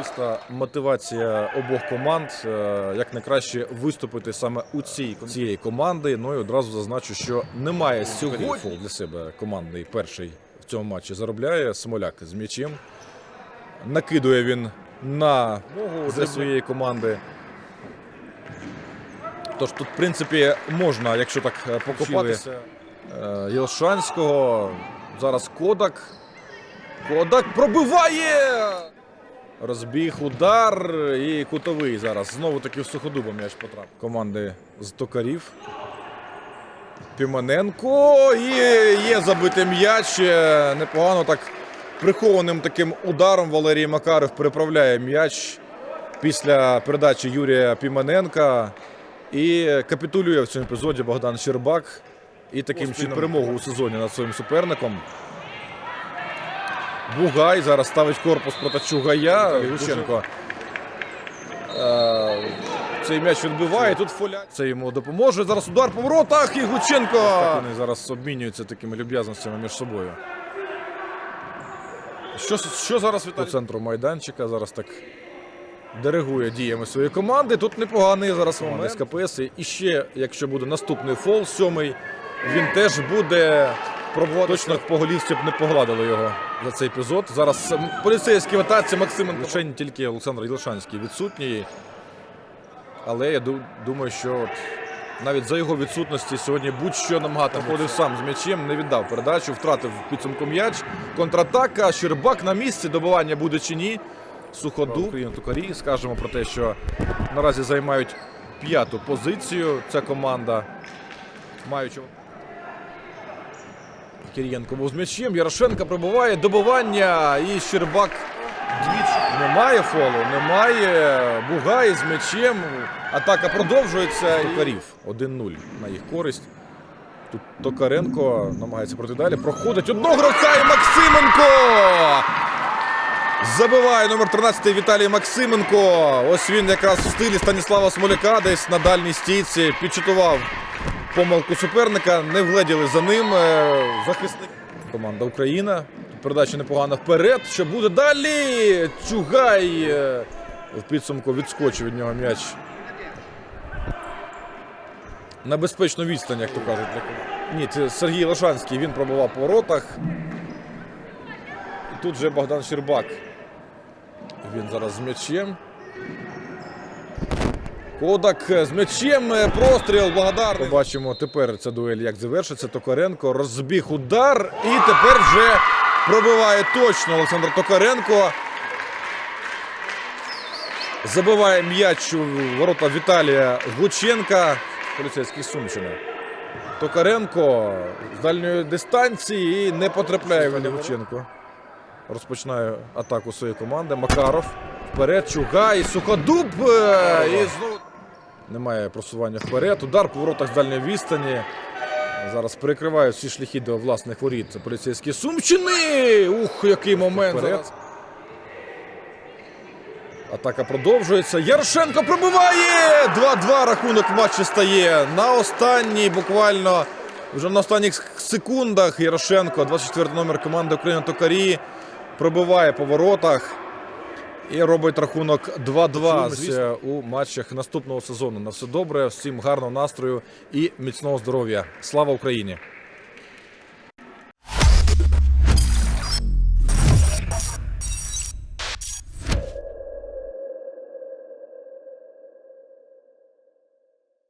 Особиста мотивація обох команд е, як найкраще виступити саме у цій цієї команди. Ну і одразу зазначу, що немає сьогодні фол для себе командний перший в цьому матчі заробляє Смоляк з м'ячем. Накидує він на для своєї команди. Тож тут, в принципі, можна, якщо так е, покопатися. Е, Єлшанського. Зараз Кодак. Кодак пробиває! Розбіг, удар і кутовий зараз. Знову таки в суходуба м'яч потрапив. Команди з токарів. Піманенко. І є забитий м'яч. Е, Непогано так прихованим таким ударом Валерій Макаров переправляє м'яч після передачі Юрія Піманенка. І капітулює в цьому епізоді Богдан Щербак. І таким чином перемогу у сезоні над своїм суперником. Бугай зараз ставить корпус проти Чугая. Лученко. Е, Цей м'яч відбиває. Тут Фоля. Це йому допоможе. Зараз удар по воротах. І Гученко. Так вони зараз обмінюються такими люб'язностями між собою. Що, що зараз Віталій? По центру майданчика зараз так диригує діями своєї команди. Тут непоганий зараз момент з КПС. І ще, якщо буде наступний фол, сьомий, він теж буде. Точно по голівці б не погладили його за цей епізод. Зараз м, поліцейський в атаці Максименко. Лише тільки Олександр Єлшанський відсутній. Але я думаю, що от навіть за його відсутності сьогодні будь-що намагати ходив сам з м'ячем, не віддав передачу, втратив підсумку м'яч. Контратака, Щербак на місці, добивання буде чи ні. Суходу. Україна Тукарі. Скажемо про те, що наразі займають п'яту позицію. Ця команда, маючи. Кирієнко був з м'ячем. Ярошенка прибуває добивання. І Щербак двічі. Немає фолу, немає. Бугай з м'ячем. Атака продовжується. Токарів 1-0 на їх користь. Тут Токаренко намагається пройти далі. Проходить одного гравця і Максименко. Забиває номер 13 Віталій Максименко. Ось він якраз в стилі Станіслава Смоляка десь на дальній стійці підчитував помилку суперника. Не вгледіли за ним. Е, Захисник. Команда Україна. Передача непогана вперед. Що буде далі? Чугай е, в підсумку відскочив від нього м'яч. На безпечну відстань, як то кажуть. Ні, це Сергій Лошанський. Він пробував по воротах. І тут вже Богдан Щербак. Він зараз з м'ячем. Кодак з м'ячем. е, Простріл благодарний. Побачимо тепер ця дуель як завершиться. Токаренко розбіг удар. І тепер вже пробиває точно Олександр Токаренко. Забиває м'яч у ворота Віталія Гученка. Поліцейський з Сумщини. Токаренко з дальньої дистанції і не потрапляє в Гученко. Розпочинає атаку своєї команди. Макаров. Вперед, Чугай, Суходуб. е, І знову немає просування вперед. Удар по воротах з дальньої відстані. Зараз перекривають всі шляхи до власних воріт. Це поліцейські Сумщини. Ух, який момент. Зараз. Атака продовжується. Ярошенко пробиває! 2-2 рахунок в матчі стає. На останній, буквально вже на останніх секундах Ярошенко, 24 номер команди Україна Токарі, пробиває по воротах і робить рахунок 2-2 з у матчах наступного сезону. На все добре, всім гарного настрою і міцного здоров'я. Слава Україні!